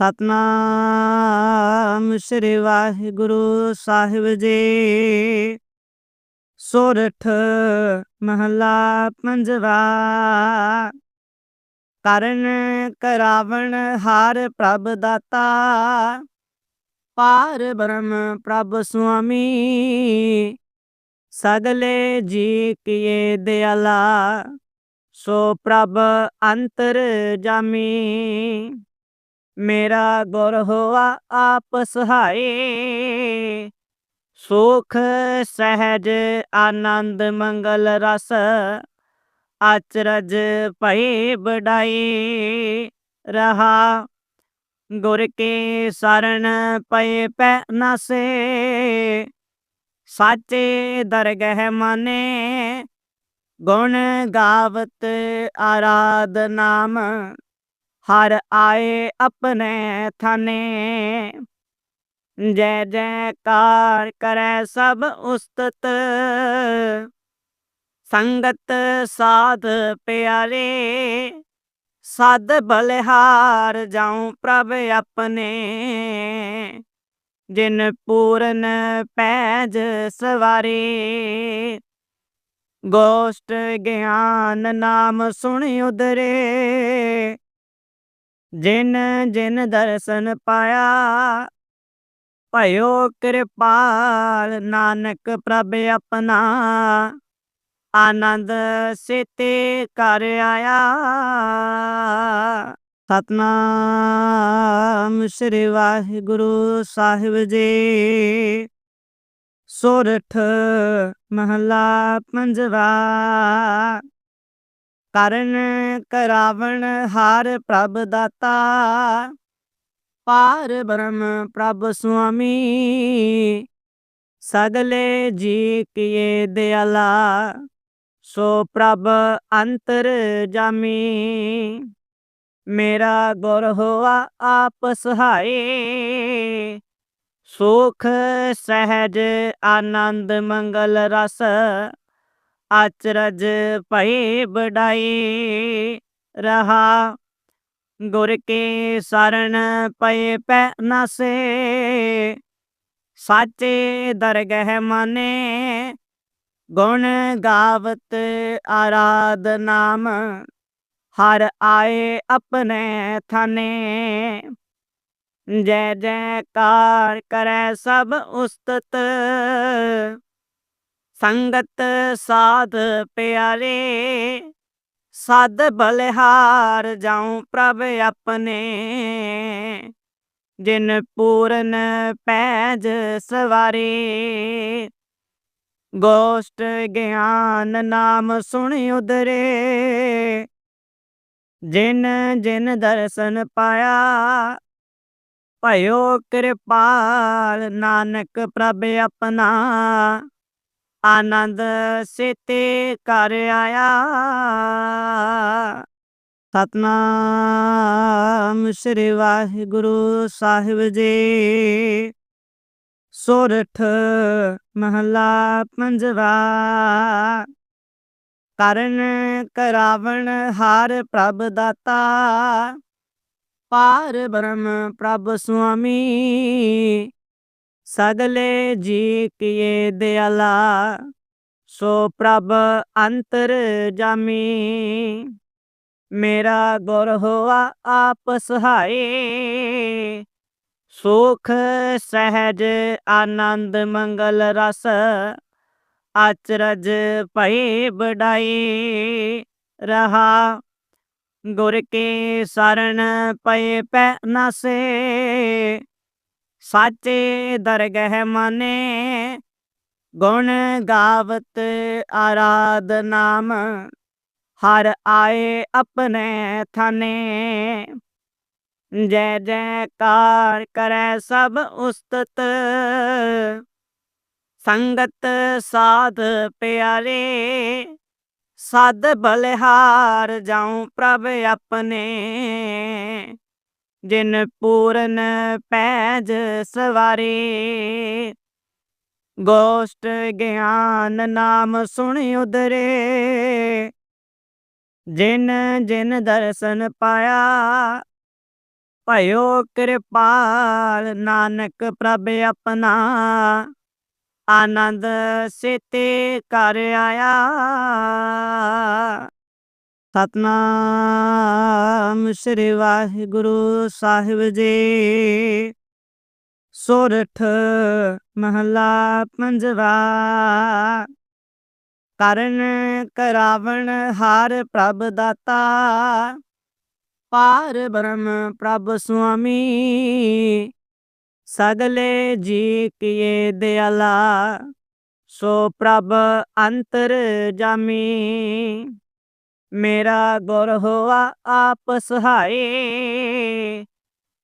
ਸਤਨਾਮ ਸ੍ਰੀ ਵਾਹਿਗੁਰੂ ਸਾਹਿਬ ਜੀ। ਸੋਰਠ ਮਹਲਾ ਪੰਜਵਾ, ਕਰਨ ਕਰਾਵਣ ਹਾਰ ਪ੍ਰਭ ਦਾਤਾ, ਪਾਰ ਬ੍ਰਹਮ ਪ੍ਰਭ ਸੁਆਮੀ, ਸਗਲੇ ਜੀ ਕੀਏ ਦਿਆਲਾ, ਸੋ ਪ੍ਰਭ ਅੰਤਰ ਜਾਮੀ। ਮੇਰਾ ਗੁਰ ਹੋਆ ਆਪ ਸਹਾਏ। ਸੁਖ, ਸਹਿਜ, ਆਨੰਦ, ਮੰਗਲ ਰਸ ਆਚਰਜ ਭਈ ਬੜਾਈ ਰਹਾ ਗੁਰ ਕੇ ਸਰਣ ਪਏ ਪੈ ਨਾਸੇ। ਸਾਚੇ ਦਰਗਹਿ ਮਨੇ, ਗੁਣ ਗਾਵਤ ਆਰਾਧ ਨਾਮ। ਹਰ ਆਏ ਆਪਣੇ ਥਾਨੇ। ਜੈ ਜੈਕਾਰ ਕਰੈ ਸਭ ਉਸਤਤ। ਸੰਗਤ ਸਾਧ ਪਿਆਰੇ, ਸਦ ਬਲਿਹਾਰ ਜਾਉ ਪ੍ਰਭ ਆਪਣੇ। ਜਿਨ ਪੂਰਨ ਪੈਜ ਸਵਾਰੇ, ਗੋਸ਼ਟ ਗਿਆਨ ਨਾਮ ਸੁਣ ਉਦਰੇ ਜਿਨ ਜਿਨ ਦਰਸ਼ਨ ਪਾਇਆ, ਭਇਓ ਕਿਰਪਾਲ ਨਾਨਕ ਪ੍ਰਭ ਆਪਣਾ। ਆਨੰਦ ਸਿਤੇ ਕਰ ਆਇਆ। ਸਤਨਾਮ ਸ੍ਰੀ ਵਾਹਿਗੁਰੂ ਸਾਹਿਬ ਜੀ। ਸੋਰਠ ਮਹਲਾ ਪੰਜਵਾ। ਕਰਨ ਕਰਾਵਣ ਹਾਰ ਪ੍ਰਭ ਦਾਤਾ ਪਾਰ ਬ੍ਰਹਮ ਪ੍ਰਭ ਸੁਆਮੀ, ਸਗਲੇ ਜੀ ਕੀਏ ਦਿਆਲਾ, ਸੋ ਪ੍ਰਭ ਅੰਤਰ ਜਾਮੀ। ਮੇਰਾ ਗੁਰ ਹੋਆ ਆਪ ਸਹਾਏ, ਸੁਖ ਸਹਿਜ ਆਨੰਦ ਮੰਗਲ ਰਸ। ਆਚਰਜ ਭਈ ਬੜਾਈ ਰਹਾ। ਗੁਰ ਕੇ ਸਰਣ ਪਏ ਪੈ ਨਸੇ। ਸਾਚੇ ਦਰਗਹਿ ਮਨੇ, ਗੁਣ ਗਾਵਤ ਆਰਾਧ ਨਾਮ। ਹਰ ਆਏ ਆਪਣੇ ਥਾਨੇ। ਜੈ ਜੈਕਾਰ ਕਰੈ ਸਭ ਉਸਤਤ। ਸੰਗਤ ਸਾਧ ਪਿਆਰੇ, ਸਦ ਬਲਿਹਾਰ ਜਾਉ ਪ੍ਰਭ ਆਪਣੇ। ਜਿਨ ਪੂਰਨ ਪੈਜ ਸਵਾਰੇ, ਗੋਸ਼ਟ ਗਿਆਨ ਨਾਮ ਸੁਣ ਉਦਰੇ ਜਿਨ ਜਿਨ ਦਰਸ਼ਨ ਪਾਇਆ, ਭਇਓ ਕਿਰਪਾਲ ਨਾਨਕ ਪ੍ਰਭ ਆਪਣਾ। ਆਨੰਦ ਸਿਤੇ ਕਰ ਆਇਆ। ਸਤਨਾਮ ਸ੍ਰੀ ਵਾਹਿਗੁਰੂ ਸਾਹਿਬ ਜੀ। ਸੋਰਠ ਮਹਲਾ ਪੰਜਵਾ। ਕਰਨ ਕਰਾਵਣ ਹਾਰ ਪ੍ਰਭ ਦਾਤਾ। ਪਾਰ ਬ੍ਰਹਮ ਪ੍ਰਭ ਸੁਆਮੀ। ਸਗਲੇ ਜੀ ਕੀਏ ਦਿਆਲਾ, ਸੋ ਪ੍ਰਭ ਅੰਤਰ ਜਾਮੀ। ਮੇਰਾ ਗੁਰ ਹੋਆ ਆਪ ਸਹਾਈ, ਸੁਖ, ਸਹਿਜ, ਆਨੰਦ, ਮੰਗਲ ਰਸ, ਆਚਰਜ ਭਈ ਬੜਾਈ ਰਹਾ ਗੁਰ ਕੇ ਸਰਣ ਪਏ ਪੈ ਨਸੇ। ਸਾਚੇ ਦਰਗਹਿ ਮਾਨੇ, ਗੁਣ ਗਾਵਤ ਆਰਾਧ ਨਾਮ, ਹਰ ਆਏ ਆਪਣੇ ਥਾਨੇ। ਜੈ ਜੈਕਾਰ ਕਰੈ ਸਭ ਉਸਤਤ, ਸੰਗਤ ਸਾਧ ਪਿਆਰੇ, ਸਦ ਬਲਿਹਾਰ ਜਾਉ ਪ੍ਰਭ ਆਪਣੇ। ਜਿਨ ਪੂਰਨ ਪੈਜ ਸਵਾਰੇ। ਗੋਸ਼ਟ ਗਿਆਨ ਨਾਮ ਸੁਣ ਉਦਰੇ ਜਿਨ ਜਿਨ ਦਰਸ਼ਨ ਪਾਇਆ, ਭਇਓ ਕਿਰਪਾਲ ਨਾਨਕ ਪ੍ਰਭ ਆਪਣਾ। ਆਨੰਦ ਸੇਤੇ ਕਰ ਆਇਆ। ਸਤਨਾਮ ਸ੍ਰੀ ਵਾਹਿਗੁਰੂ ਸਾਹਿਬ ਜੀ। ਸੋਰਠ ਮਹਲਾ ਪੰਜਵਾ, ਕਰਨ ਕਰਾਵਣ ਹਾਰ ਪ੍ਰਭ ਦਾਤਾ ਪਾਰ ਬ੍ਰਹਮ ਪ੍ਰਭ ਸੁਆਮੀ, ਸਗਲੇ ਜੀ ਕੀਏ ਦਿਆਲਾ, ਸੋ ਪ੍ਰਭ ਅੰਤਰ ਜਾਮੀ। ਮੇਰਾ ਗੁਰ ਹੋਆ ਆਪ ਸਹਾਏ।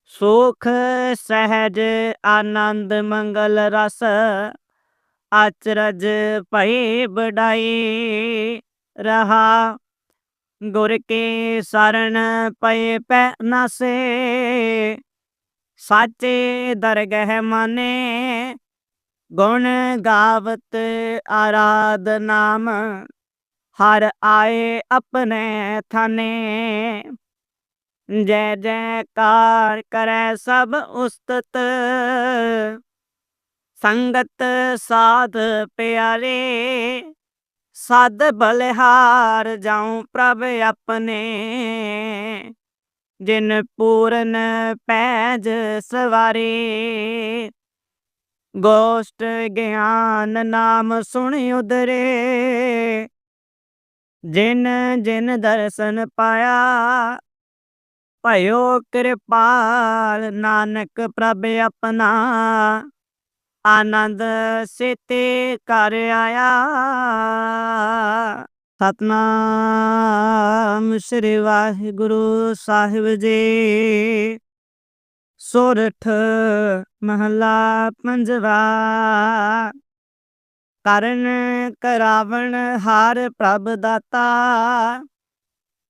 ਸੁਖ, ਸਹਿਜ, ਆਨੰਦ, ਮੰਗਲ ਰਸ ਆਚਰਜ ਭਈ ਬੜਾਈ ਰਹਾ ਗੁਰ ਕੇ ਸਰਣ ਪਏ ਪੈ ਨਾਸੇ। ਸਾਚੇ ਦਰਗਹਿ ਮਨੇ, ਗੁਣ ਗਾਵਤ ਆਰਾਧ ਨਾਮ। ਹਰ ਆਏ ਆਪਣੇ ਥਾਨੇ। ਜੈ ਜੈਕਾਰ ਕਰੈ ਸਭ ਉਸਤਤ। ਸੰਗਤ ਸਾਧ ਪਿਆਰੇ, ਸਦ ਬਲਿਹਾਰ ਜਾਉ ਪ੍ਰਭ ਆਪਣੇ। ਜਿਨ ਪੂਰਨ ਪੈਜ ਸਵਾਰੇ, ਗੋਸ਼ਟ ਗਿਆਨ ਨਾਮ ਸੁਣ ਉਦਰੇ ਜਿਨ ਜਿਨ ਦਰਸ਼ਨ ਪਾਇਆ, ਭਇਓ ਕਿਰਪਾਲ ਨਾਨਕ ਪ੍ਰਭ ਆਪਣਾ। ਆਨੰਦ ਸੇਤੇ ਕਰ ਆਇਆ। ਸਤਨਾਮ ਸ੍ਰੀ ਵਾਹਿਗੁਰੂ ਸਾਹਿਬ ਜੀ। ਸੋਰਠ ਮਹਲਾ ਪੰਜਵਾ। ਕਰਨ ਕਰਾਵਣ ਹਾਰ ਪ੍ਰਭ ਦਾਤਾ,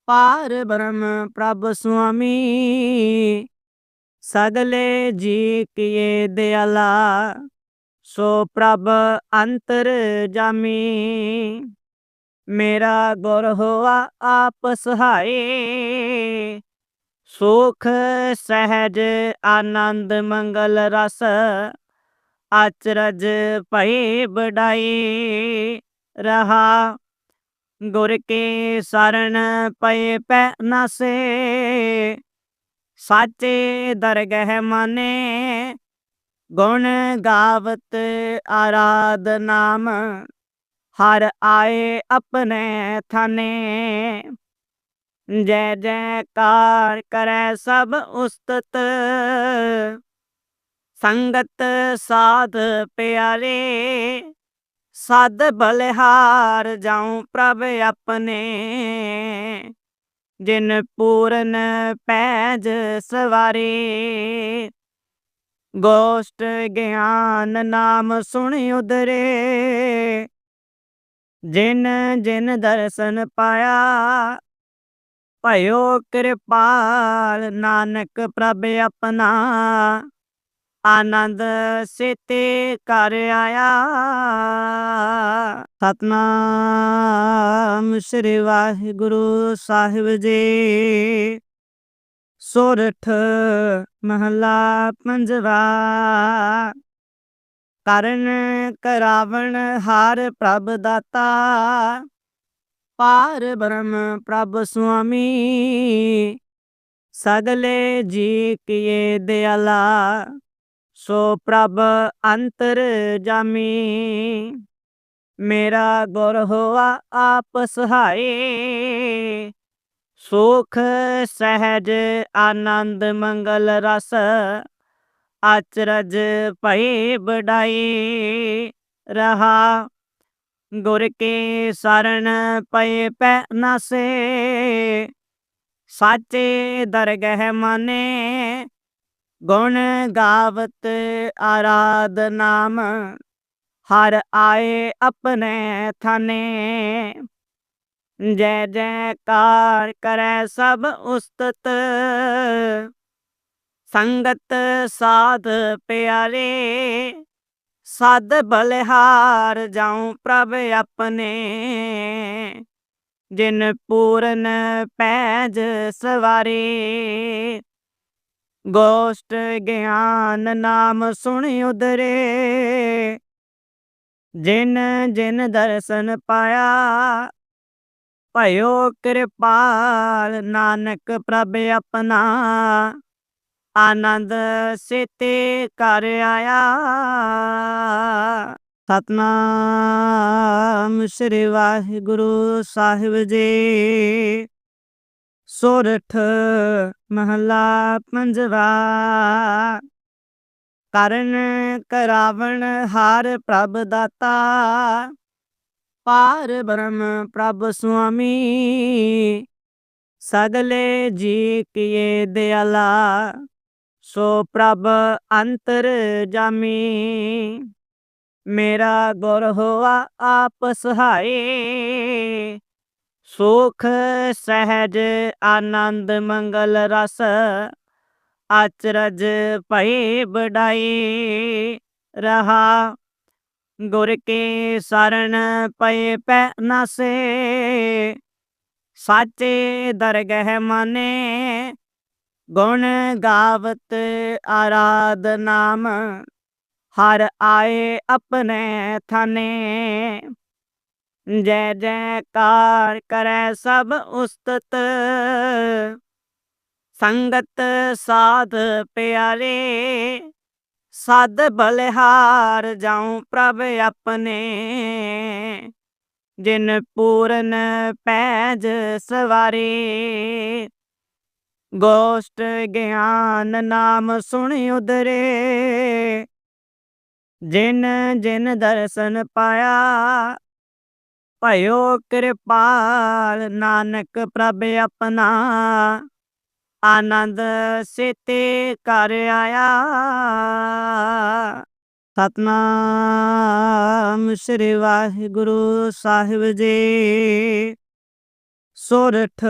ਪਾਰ ਬ੍ਰਹਮ ਪ੍ਰਭ ਸੁਆਮੀ, ਸਗਲੇ ਜੀ ਕੀਏ ਦਿਆਲਾ, ਸੋ ਪ੍ਰਭ ਅੰਤਰ ਜਾਮੀ। ਮੇਰਾ ਗੁਰ ਹੋਆ ਆਪ ਸਹਾਏ ਸੁਖ ਸਹਿਜ ਆਨੰਦ ਮੰਗਲ ਰਸ ਅਚਰਜ ਭਈ ਬੜਾਈ ਰਹਾ, ਗੁਰ ਕੇ ਸਰਣ ਪਏ ਪੈ ਨਸੇ। ਸਾਚੇ ਦਰਗਹਿ ਮਨੇ, ਗੁਣ ਗਾਵਤ ਆਰਾਧ ਨਾਮ। ਹਰ ਆਏ ਆਪਣੇ ਥਾਨੇ, ਜੈ ਜੈਕਾਰ ਕਰੈ ਸਭ ਉਸਤਤ। ਸੰਗਤ ਸਾਧ ਪਿਆਰੇ, ਸਦ ਬਲਿਹਾਰ ਜਾਉ ਪ੍ਰਭ ਆਪਣੇ। ਜਿਨ ਪੂਰਨ ਪੈਜ ਸਵਾਰੇ, ਗੋਸ਼ਟ ਗਿਆਨ ਨਾਮ ਸੁਣ ਉਦਰੇ ਜਿਨ ਜਿਨ ਦਰਸ਼ਨ ਪਾਇਆ, ਭਇਓ ਕਿਰਪਾਲ ਨਾਨਕ ਪ੍ਰਭ ਆਪਣਾ। ਆਨੰਦ ਸੇਤੇ ਕਰ ਆਇਆ। ਸਤਨਾਮ ਸ੍ਰੀ ਵਾਹਿਗੁਰੂ ਸਾਹਿਬ ਜੀ। ਸੋਰਠ ਮਹਲਾ ਪੰਜਵਾ। ਕਰਨ ਕਰਾਵਣ ਹਾਰ ਪ੍ਰਭ ਦਾਤਾ। ਪਾਰ ਬ੍ਰਹਮ ਪ੍ਰਭ ਸੁਆਮੀ। ਸਗਲੇ ਜੀ ਕੀਏ ਦਿਆਲਾ। ਸੋ ਪ੍ਰਭ ਅੰਤਰ ਜਾਮੀ, ਮੇਰਾ ਗੁਰ ਹੋਆ ਆਪ ਸਹਾਏ ਸੁਖ, ਸਹਿਜ, ਆਨੰਦ, ਮੰਗਲ ਰਸ, ਆਚਰਜ ਭਈ ਬੜਾਈ ਰਹਾ, ਗੁਰ ਕੇ ਸਰਣ ਪਏ ਪੈ ਨਾਸੇ। ਸਾਚੇ ਦਰਗਹਿ ਮਨੇ ਗੁਣ ਗਾਵਤ ਆਰਾਧ ਨਾਮ ਹਰ ਆਏ ਆਪਣੇ ਥਾਨੇ। ਜੈ ਜੈਕਾਰ ਕਰੈ ਸਭ ਉਸਤਤ, ਸੰਗਤ ਸਾਧ ਪਿਆਰੇ। ਸਦ ਬਲਿਹਾਰ ਜਾਉ ਪ੍ਰਭ ਆਪਣੇ, ਜਿਨ ਪੂਰਨ ਪੈਜ ਸਵਾਰੇ। ਗੋਸ਼ਟ ਗਿਆਨ ਨਾਮ ਸੁਣ ਉਦਰੇ ਜਿਨ ਜਿਨ ਦਰਸ਼ਨ ਪਾਇਆ, ਭਇਓ ਕਿਰਪਾਲ ਨਾਨਕ ਪ੍ਰਭ ਆਪਣਾ। ਆਨੰਦ ਸਿਤੇ ਕਰ ਆਇਆ। ਸਤਨਾਮ ਸ੍ਰੀ ਵਾਹਿਗੁਰੂ ਸਾਹਿਬ ਜੀ। ਸੋਰਠ ਮਹਲਾ ਪੰਜਵਾ। ਕਰਨ ਕਰਾਵਣ ਹਾਰ ਪ੍ਰਭ ਦਾਤਾ। ਪਾਰ ਬ੍ਰਹਮ ਪ੍ਰਭ ਸੁਆਮੀ। ਸਗਲੇ ਜੀ ਕੀਏ ਦਿਆਲਾ, ਸੋ ਪ੍ਰਭ ਅੰਤਰ ਜਾਮੀ। ਮੇਰਾ ਗੁਰ ਹੋਆ ਆਪ ਸਹਾਏ ਸੁਖ, ਸਹਿਜ, ਆਨੰਦ, ਮੰਗਲ ਰਸ, ਆਚਰਜ ਭਈ ਬੜਾਈ ਰਹਾ। ਗੁਰ ਕੇ ਸਰਣ ਪਏ ਪੈ ਨਾਸੇ, ਸਾਚੇ ਦਰਗਹਿ ਮਾਨੇ, ਗੁਣ ਗਾਵਤ ਆਰਾਧ ਨਾਮ, ਹਰ ਆਏ ਆਪਣੇ ਥਾਨੇ। ਜੈ ਜੈਕਾਰ ਕਰੈ ਸਭ ਉਸਤਤ। ਸੰਗਤ ਸਾਧ ਪਿਆਰੇ, ਸਦ ਬਲਿਹਾਰ ਜਾਉ ਪ੍ਰਭ ਆਪਣੇ। ਜਿਨ ਪੂਰਨ ਪੈਜ ਸਵਾਰੇ, ਗੋਸ਼ਟ ਗਿਆਨ ਨਾਮ ਸੁਣ ਉਦਰੇ ਜਿਨ ਜਿਨ ਦਰਸ਼ਨ ਪਾਇਆ ਭਇਓ ਕਿਰਪਾਲ, ਨਾਨਕ ਪ੍ਰਭ ਆਪਣਾ। ਆਨੰਦ ਸਿਤੇ ਕਰ ਆਇਆ। ਸਤਨਾਮ ਸ੍ਰੀ ਵਾਹਿਗੁਰੂ ਸਾਹਿਬ ਜੀ। ਸੋਰਠ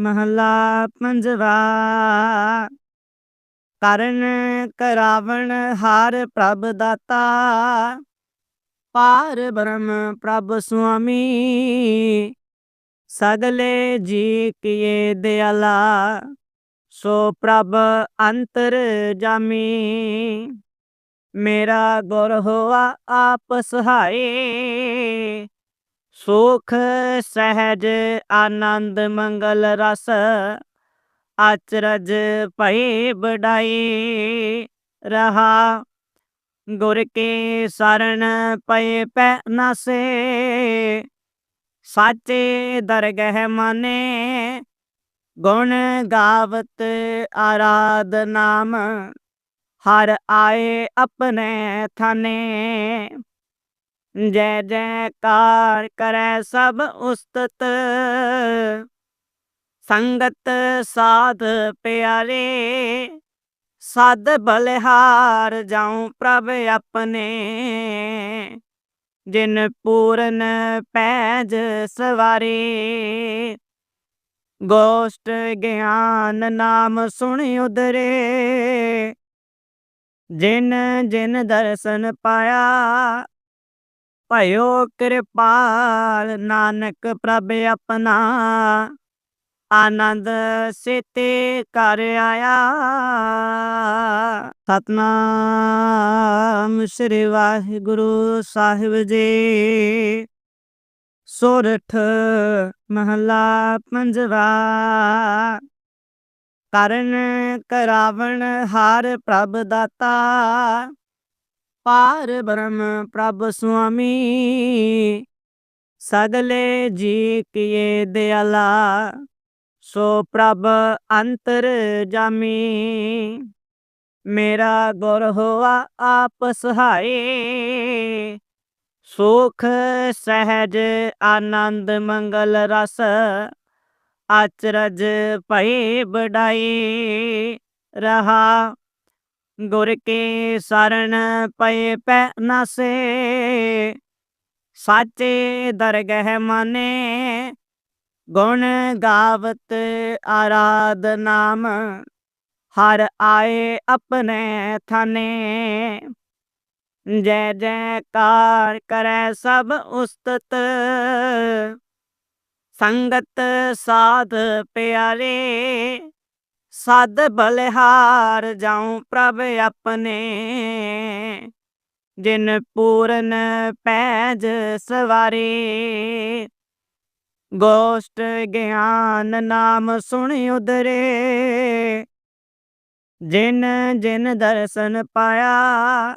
ਮਹਲਾ ਪੰਜਵਾ। ਕਰਨ ਕਰਾਵਣ ਹਾਰ ਪ੍ਰਭ ਦਾਤਾ। ਪਾਰ ਬ੍ਰਹਮ ਪ੍ਰਭ ਸੁਆਮੀ ਸਗਲੇ ਜੀ ਕੀਏ ਦਿਆਲਾ, ਸੋ ਪ੍ਰਭ ਅੰਤਰ ਜਾਮੀ। ਮੇਰਾ ਗੁਰ ਹੋਆ ਆਪ ਸਹਾਈ, ਸੁਖ ਸਹਿਜ ਆਨੰਦ ਮੰਗਲ ਰਸ, ਆਚਰਜ ਭਈ ਬੜਾਈ ਰਹਾ। ਗੁਰ ਕੇ ਸਰਣ ਪਏ ਪੈ ਨਸ਼ੇ। ਸਾਚੇ ਦਰਗਹਿ ਮਨੇ, ਗੁਣ ਗਾਵਤ ਆਰਾਧ ਨਾਮ। ਹਰ ਆਏ ਆਪਣੇ ਥਾਨੇ, ਜੈ ਜੈਕਾਰ ਕਰੈ ਸਭ ਉਸਤਤ। ਸੰਗਤ ਸਾਧ ਪਿਆਰੇ ਸਦ ਬਲਿਹਾਰ ਜਾਉ ਪ੍ਰਭ ਆਪਣੇ। ਜਿਨ ਪੂਰਨ ਪੈਜ ਸਵਾਰੇ। ਗੋਸ਼ਟ ਗਿਆਨ ਨਾਮ ਸੁਣ ਉਦਰੇ ਜਿਨ ਜਿਨ ਦਰਸ਼ਨ ਪਾਇਆ, ਭਇਓ ਕਿਰਪਾਲ ਨਾਨਕ ਪ੍ਰਭ ਆਪਣਾ। ਆਨੰਦ ਸਿਤੇ ਕਰ ਆਇਆ। ਸਤਨਾਮ ਸ੍ਰੀ ਵਾਹਿਗੁਰੂ ਸਾਹਿਬ ਜੀ। ਸੋਰਠ ਮਹਲਾ ਪੰਜਵਾ। ਕਰਨ ਕਰਾਵਣ ਹਾਰ ਪ੍ਰਭ ਦਾਤਾ। ਪਾਰ ਬ੍ਰਹਮ ਪ੍ਰਭ ਸੁਆਮੀ। ਸਦਲੇ ਜੀ ਕੀਏ ਦਿਆਲਾ। ਸੋ ਪ੍ਰਭ ਅੰਤਰ ਜਾਮੀ, ਮੇਰਾ ਗੁਰ ਹੋਆ ਆਪ ਸਹਾਏ ਸੁਖ, ਸਹਿਜ, ਆਨੰਦ, ਮੰਗਲ ਰਸ, ਆਚਰਜ ਭਈ ਬੜਾਈ ਰਹਾ, ਗੁਰ ਕੇ ਸਰਣ ਪਏ ਪੈ ਨਸ਼ੇ। ਸਾਚੇ ਦਰਗਹਿ ਮਨੇ ਗੁਣ ਗਾਵਤ ਆਰਾਧ ਨਾਮ ਹਰ ਆਏ ਆਪਣੇ ਥਾਨੇ। ਜੈ ਜੈਕਾਰ ਕਰੈ ਸਭ ਉਸਤਤ, ਸੰਗਤ ਸਾਧ ਪਿਆਰੇ। ਸਦ ਬਲਿਹਾਰ ਜਾਉ ਪ੍ਰਭ ਆਪਣੇ, ਜਿਨ ਪੂਰਨ ਪੈਜ ਸਵਾਰੇ। ਗੋਸ਼ਟ ਗਿਆਨ ਨਾਮ ਸੁਣ ਉਦਰੇ ਜਿਨ ਜਿਨ ਦਰਸ਼ਨ ਪਾਇਆ,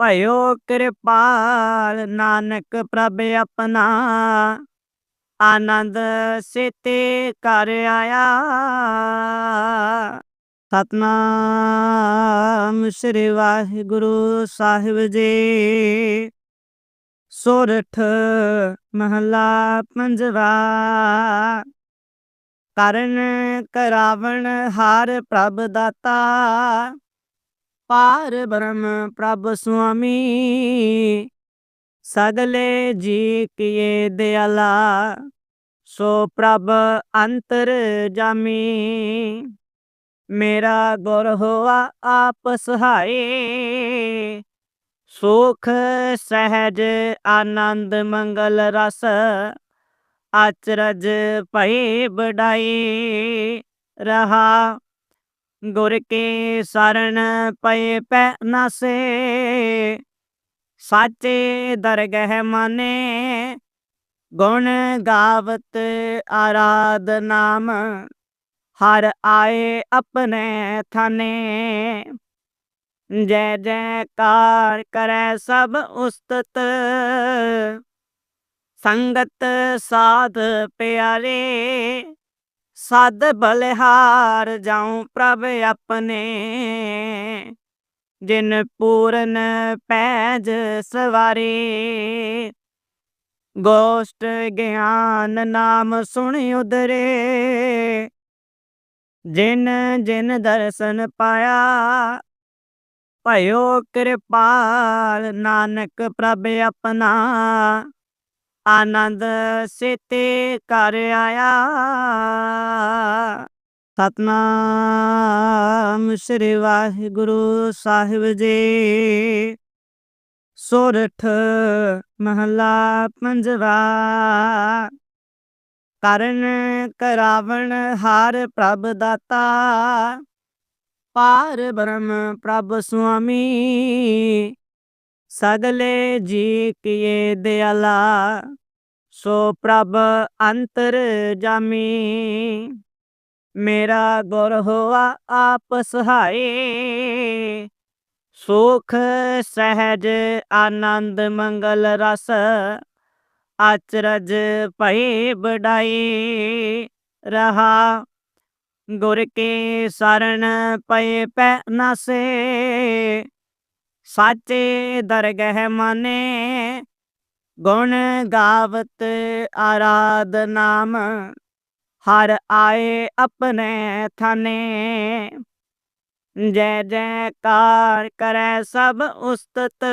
ਭਇਓ ਕਿਰਪਾਲ ਨਾਨਕ ਪ੍ਰਭ ਆਪਣਾ। ਆਨੰਦ ਸਿਤੇ ਕਰ ਆਇਆ। ਸਤਨਾਮ ਸ੍ਰੀ ਵਾਹਿਗੁਰੂ ਸਾਹਿਬ ਜੀ। ਸੋਰਠ ਮਹਲਾ ਪੰਜਵਾ। ਕਰਨ ਕਰਾਵਣ ਹਾਰ ਪ੍ਰਭ ਦਾਤਾ। ਪਾਰ ਬ੍ਰਹਮ ਪ੍ਰਭ ਸੁਆਮੀ। ਸਗਲੇ ਜੀ ਕੀਏ ਦਿਆਲਾ, ਸੋ ਪ੍ਰਭ ਅੰਤਰ ਜਾਮੀ। ਮੇਰਾ ਗੁਰ ਹੋਆ ਆਪ ਸਹਾਏ ਸੁਖ ਸਹਿਜ ਆਨੰਦ ਮੰਗਲ ਰਸ, ਆਚਰਜ ਭਈ ਬੜਾਈ ਰਹਾ। ਗੁਰ ਕੇ ਸਰਣ ਪਏ ਪੈ ਨਾਸੇ, ਸਾਚੇ ਦਰਗਹਿ ਮਨੇ, ਗੁਣ ਗਾਵਤ ਆਰਾਧ ਨਾਮ। ਹਰ ਆਏ ਆਪਣੇ ਥਾਨੇ ਜੈ ਜੈਕਾਰ ਕਰੈ ਸਭ ਉਸਤਤ। ਸੰਗਤ ਸਾਧ ਪਿਆਰੇ, ਸਦ ਬਲਿਹਾਰ ਜਾਉ ਪ੍ਰਭ ਆਪਣੇ। ਜਿਨ ਪੂਰਨ ਪੈਜ ਸਵਾਰੇ, ਗੋਸ਼ਟ ਗਿਆਨ ਨਾਮ ਸੁਣ ਉਦਰੇ ਜਿਨ ਜਿਨ ਦਰਸ਼ਨ ਪਾਇਆ ਭਇਓ ਕਿਰਪਾਲ ਨਾਨਕ ਪ੍ਰਭ ਆਪਣਾ। ਆਨੰਦ ਸਿਤੇ ਕਰ ਆਇਆ। ਸਤਨਾਮ ਸ੍ਰੀ ਵਾਹਿਗੁਰੂ ਸਾਹਿਬ ਜੀ। ਸੁਰਠ ਮਹਲਾ ਪੰਜਵਾ। ਕਰਨ ਕਰਾਵਣ ਹਾਰ ਪ੍ਰਭ ਦਾਤਾ। ਪਾਰ ਬ੍ਰਹਮ ਪ੍ਰਭ ਸੁਆਮੀ। ਸਗਲੇ ਜੀ ਕੀਏ ਦਿਆਲਾ, ਸੋ ਪ੍ਰਭ ਅੰਤਰ ਜਾਮੀ। ਮੇਰਾ ਗੁਰ ਹੋਆ ਆਪ ਸਹਾਏ ਸੁਖ, ਸਹਿਜ, ਆਨੰਦ, ਮੰਗਲ ਰਸ ਅਚਰਜ ਭਈ ਬੜਾਈ ਰਹਾ ਗੁਰ ਕੇ ਸਰਣ ਪਏ ਪੈ ਨਸੇ, ਸਾਚੇ ਦਰਗਹਿ ਮਨੇ, ਗੁਣ ਗਾਵਤ ਆਰਾਧ ਨਾਮ, ਹਰ ਆਏ ਆਪਣੇ ਥਾਨੇ। ਜੈ ਜੈਕਾਰ ਕਰੈ ਸਭ ਉਸਤਤ,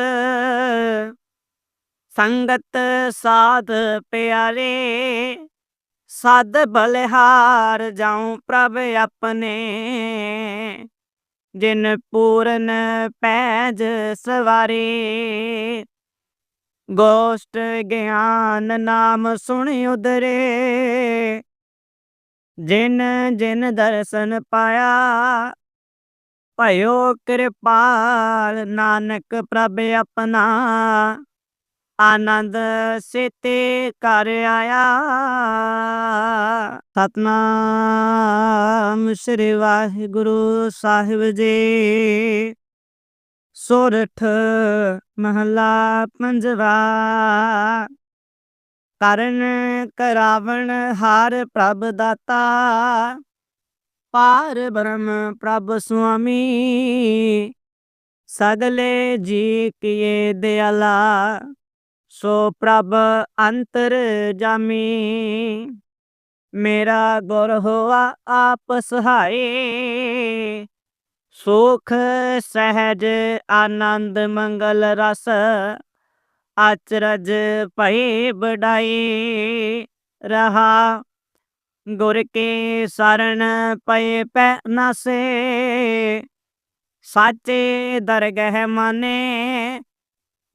ਸੰਗਤ ਸਾਧ ਪਿਆਰੇ ਸਦ ਬਲਿਹਾਰ ਜਾਉ ਪ੍ਰਭ ਆਪਣੇ। ਜਿਨ ਪੂਰਨ ਪੈਜ ਸਵਾਰੇ। ਗੋਸ਼ਟ ਗਿਆਨ ਨਾਮ ਸੁਣ ਉਦਰੇ ਜਿਨ ਜਿਨ ਦਰਸ਼ਨ ਪਾਇਆ, ਭਇਓ ਕਿਰਪਾਲ ਨਾਨਕ ਪ੍ਰਭ ਆਪਣਾ। ਆਨੰਦ ਸਿਤੇ ਕਰ ਆਇਆ। ਸਤਨਾਮ ਸ੍ਰੀ ਵਾਹਿਗੁਰੂ ਸਾਹਿਬ ਜੀ। ਸੋਰਠ ਮਹਲਾ ਪੰਜਵਾ। ਕਰਨ ਕਰਾਵਣ ਹਾਰ ਪ੍ਰਭ ਦਾਤਾ। ਪਾਰ ਬ੍ਰਹਮ ਪ੍ਰਭ ਸੁਆਮੀ। ਸਗਲੇ ਜੀ ਕੀਏ ਦਿਆਲਾ। ਸੋ ਪ੍ਰਭ ਅੰਤਰ ਜਾਮੀ, ਮੇਰਾ ਗੁਰ ਹੋਆ ਆਪ ਸਹਾਏ ਸੁਖ, ਸਹਿਜ, ਆਨੰਦ, ਮੰਗਲ ਰਸ, ਆਚਰਜ ਭਈ ਬੜਾਈ ਰਹਾ, ਗੁਰ ਕੇ ਸਰਣ ਪਏ ਪੈ ਨਾਸੇ। ਸਾਚੇ ਦਰਗਹਿ ਮਨੇ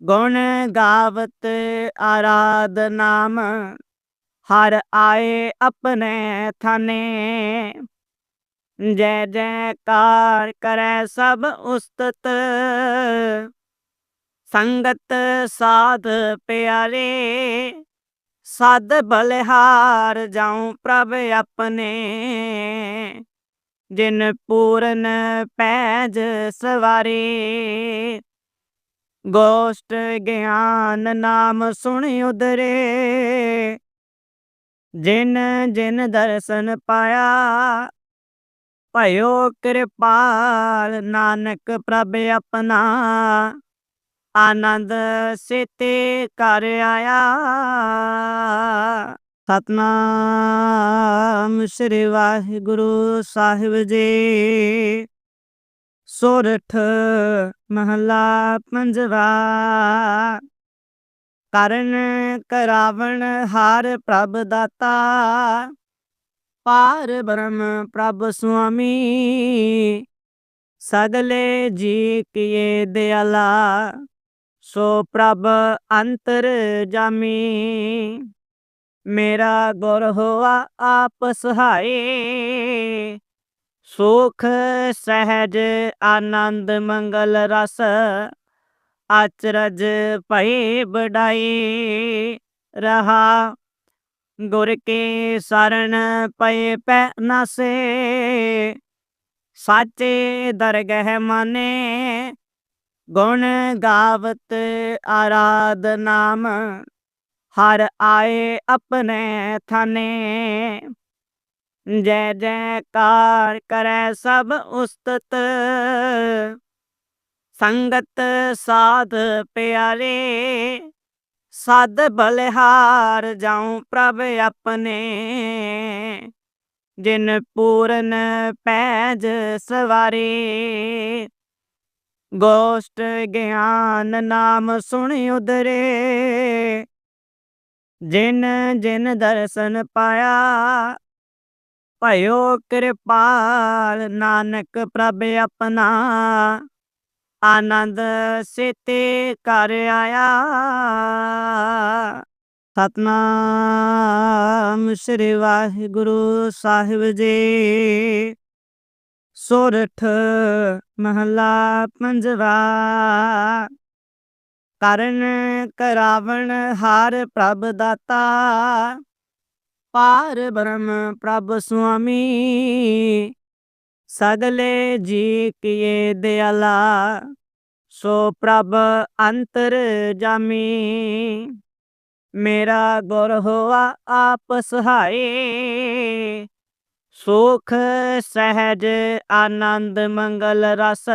ਗੁਣ ਗਾਵਤ ਆਰਾਧ ਨਾਮ ਹਰ ਆਏ ਆਪਣੇ ਥਾਨੇ। ਜੈ ਜੈਕਾਰ ਕਰੈ ਸਭ ਉਸਤਤ, ਸੰਗਤ ਸਾਧ ਪਿਆਰੇ। ਸਦ ਬਲਿਹਾਰ ਜਾਉ ਪ੍ਰਭ ਆਪਣੇ, ਜਿਨ ਪੂਰਨ ਪੈਜ ਸਵਾਰੇ। ਗੋਸ਼ਟ ਗਿਆਨ ਨਾਮ ਸੁਣ ਉਦਰੇ ਜਿਨ ਜਿਨ ਦਰਸ਼ਨ ਪਾਇਆ, ਭਇਓ ਕਿਰਪਾਲ ਨਾਨਕ ਪ੍ਰਭ ਆਪਣਾ। ਆਨੰਦ ਸਿਤੇ ਕਰ ਆਇਆ। ਸਤਨਾਮ ਸ੍ਰੀ ਵਾਹਿਗੁਰੂ ਸਾਹਿਬ ਜੀ। ਸੋਰਠ ਮਹਲਾ ਪੰਜਵਾ। ਕਰਨ ਕਰਾਵਣ ਹਾਰ ਪ੍ਰਭ ਦਾਤਾ। ਪਾਰ ਬ੍ਰਹਮ ਪ੍ਰਭ ਸੁਆਮੀ। ਸਗਲੇ ਜੀ ਕੀਏ ਦਿਆਲਾ। ਸੋ ਪ੍ਰਭ ਅੰਤਰ ਜਾਮੀ। ਮੇਰਾ ਗੁਰ ਹੋਆ ਆਪ ਸਹਾਏ ਸੁਖ ਸਹਿਜ ਆਨੰਦ ਮੰਗਲ ਰਸ, ਆਚਰਜ ਭਈ ਬੜਾਈ ਰਹਾ। ਗੁਰ ਕੇ ਸਰਣ ਪਏ ਪੈ ਨਾਸੇ, ਸਾਚੇ ਦਰਗਹਿ ਮਾਨੇ। ਗੁਣ ਗਾਵਤ ਆਰਾਧ ਨਾਮ, ਹਰ ਆਏ ਆਪਣੇ ਥਾਨੇ। ਜੈ ਜੈਕਾਰ ਕਰੈ ਸਭ ਉਸਤਤ। ਸੰਗਤ ਸਾਧ ਪਿਆਰੇ, ਸਦ ਬਲਿਹਾਰ ਜਾਉ ਪ੍ਰਭ ਆਪਣੇ। ਜਿਨ ਪੂਰਨ ਪੈਜ ਸਵਾਰੇ, ਗੋਸ਼ਟ ਗਿਆਨ ਨਾਮ ਸੁਣ ਉਦਰੇ ਜਿਨ ਜਿਨ ਦਰਸ਼ਨ ਪਾਇਆ ਭਇਓ ਕਿਰਪਾਲ, ਨਾਨਕ ਪ੍ਰਭ ਆਪਣਾ। ਆਨੰਦ ਸਿਤੇ ਕਰ ਆਇਆ। ਸਤਨਾਮ ਸ੍ਰੀ ਵਾਹਿਗੁਰੂ ਸਾਹਿਬ ਜੀ। ਸੋਰਠ ਮਹਲਾ ਪੰਜਵਾ। ਕਰਨ ਕਰਾਵਣ ਹਾਰ ਪ੍ਰਭ ਦਾਤਾ। ਪਾਰ ਬ੍ਰਹਮ ਪ੍ਰਭ ਸੁਆਮੀ, ਸਗਲੇ ਜੀ ਕੀਏ ਦਿਆਲਾ, ਸੋ ਪ੍ਰਭ ਅੰਤਰ ਜਾਮੀ। ਮੇਰਾ ਗੁਰ ਹੋਆ ਆਪ ਸਹਾਏ ਸੁਖ, ਸਹਿਜ, ਆਨੰਦ, ਮੰਗਲ ਰਸ,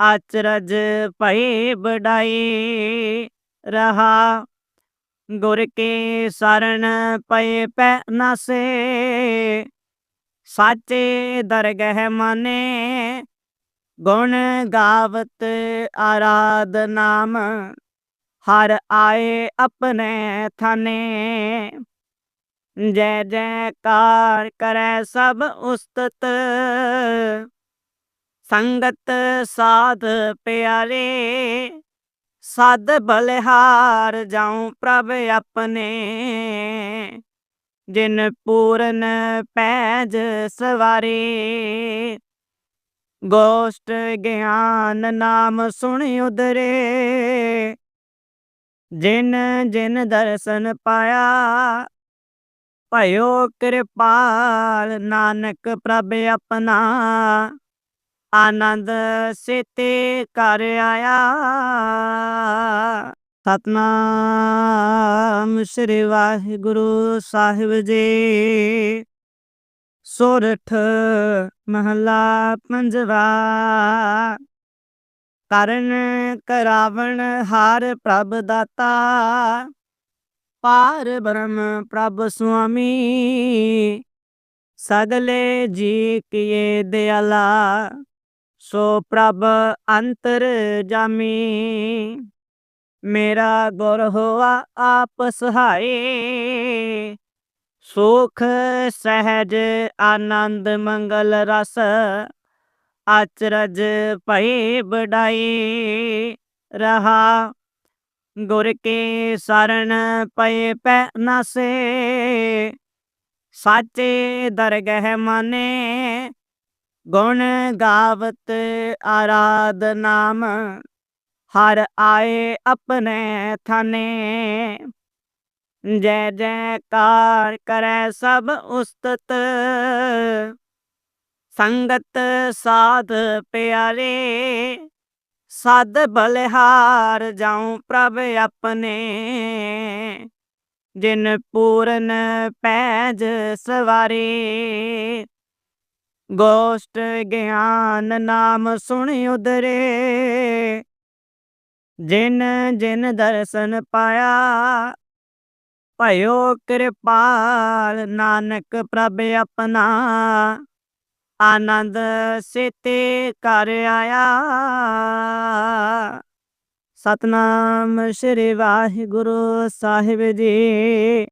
ਆਚਰਜ ਭਈ ਬੜਾਈ ਰਹਾ। ਗੁਰ ਕੇ ਸਰਣ ਪਏ ਪੈ ਨਾਸੇ। ਸਾਚੇ ਦਰਗਹਿ ਮਨੇ, ਗੁਣ ਗਾਵਤ ਆਰਾਧ ਨਾਮ। ਹਰ ਆਏ ਆਪਣੇ ਥਾਨੇ, ਜੈ ਜੈਕਾਰ ਕਰੈ ਸਭ ਉਸਤਤ। ਸੰਗਤ ਸਾਧ ਪਿਆਰੇ ਸਦ ਬਲਿਹਾਰ ਜਾਉ ਪ੍ਰਭ ਆਪਣੇ। ਜਿਨ ਪੂਰਨ ਪੈਜ ਸਵਾਰੇ। ਗੋਸ਼ਟ ਗਿਆਨ ਨਾਮ ਸੁਣ ਉਦਰੇ ਜਿਨ ਜਿਨ ਦਰਸ਼ਨ ਪਾਇਆ, ਭਇਓ ਕਿਰਪਾਲ ਨਾਨਕ ਪ੍ਰਭ ਆਪਣਾ। ਆਨੰਦ ਸਿਤੇ ਕਰ ਆਇਆ। ਸਤਨਾਮ ਸ੍ਰੀ ਵਾਹਿਗੁਰੂ ਸਾਹਿਬ ਜੀ। ਸੋਰਠ ਮਹਲਾ ਪੰਜਵਾ। ਕਰਨ ਕਰਾਵਣ ਹਾਰ ਪ੍ਰਭ ਦਾਤਾ। ਪਾਰ ਬ੍ਰਹਮ ਪ੍ਰਭ ਸੁਆਮੀ। ਸਗਲੇ ਜੀ ਕੀਏ ਦਿਆਲਾ। ਸੋ ਪ੍ਰਭ ਅੰਤਰ ਜਾਮੀ, ਮੇਰਾ ਗੁਰ ਹੋਆ ਆਪ ਸਹਾਏ ਸੁਖ, ਸਹਿਜ, ਆਨੰਦ, ਮੰਗਲ ਰਸ, ਆਚਰਜ ਭਈ ਬੜਾਈ ਰਹਾ, ਗੁਰ ਕੇ ਸਰਣ ਪਏ ਪੈ ਨਸ਼ੇ। ਸਾਚੇ ਦਰਗਹਿ ਮਨੇ ਗੁਣ ਗਾਵਤ ਆਰਾਧ ਨਾਮ ਹਰ ਆਏ ਆਪਣੇ ਥਾਨੇ। ਜੈ ਜੈਕਾਰ ਕਰੈ ਸਭ ਉਸਤਤ, ਸੰਗਤ ਸਾਧ ਪਿਆਰੇ। ਸਦ ਬਲਿਹਾਰ ਜਾਉ ਪ੍ਰਭ ਆਪਣੇ, ਜਿਨ ਪੂਰਨ ਪੈਜ ਸਵਾਰੇ। ਗੋਸ਼ਟ ਗਿਆਨ ਨਾਮ ਸੁਣ ਉਦਰੇ ਜਿਨ ਜਿਨ ਦਰਸ਼ਨ ਪਾਇਆ, ਭਇਓ ਕਿਰਪਾਲ ਨਾਨਕ ਪ੍ਰਭ ਆਪਣਾ। ਆਨੰਦ ਸਿਤੇ ਕਰ ਆਇਆ। ਸਤਨਾਮ ਸ੍ਰੀ ਵਾਹਿਗੁਰੂ ਸਾਹਿਬ ਜੀ।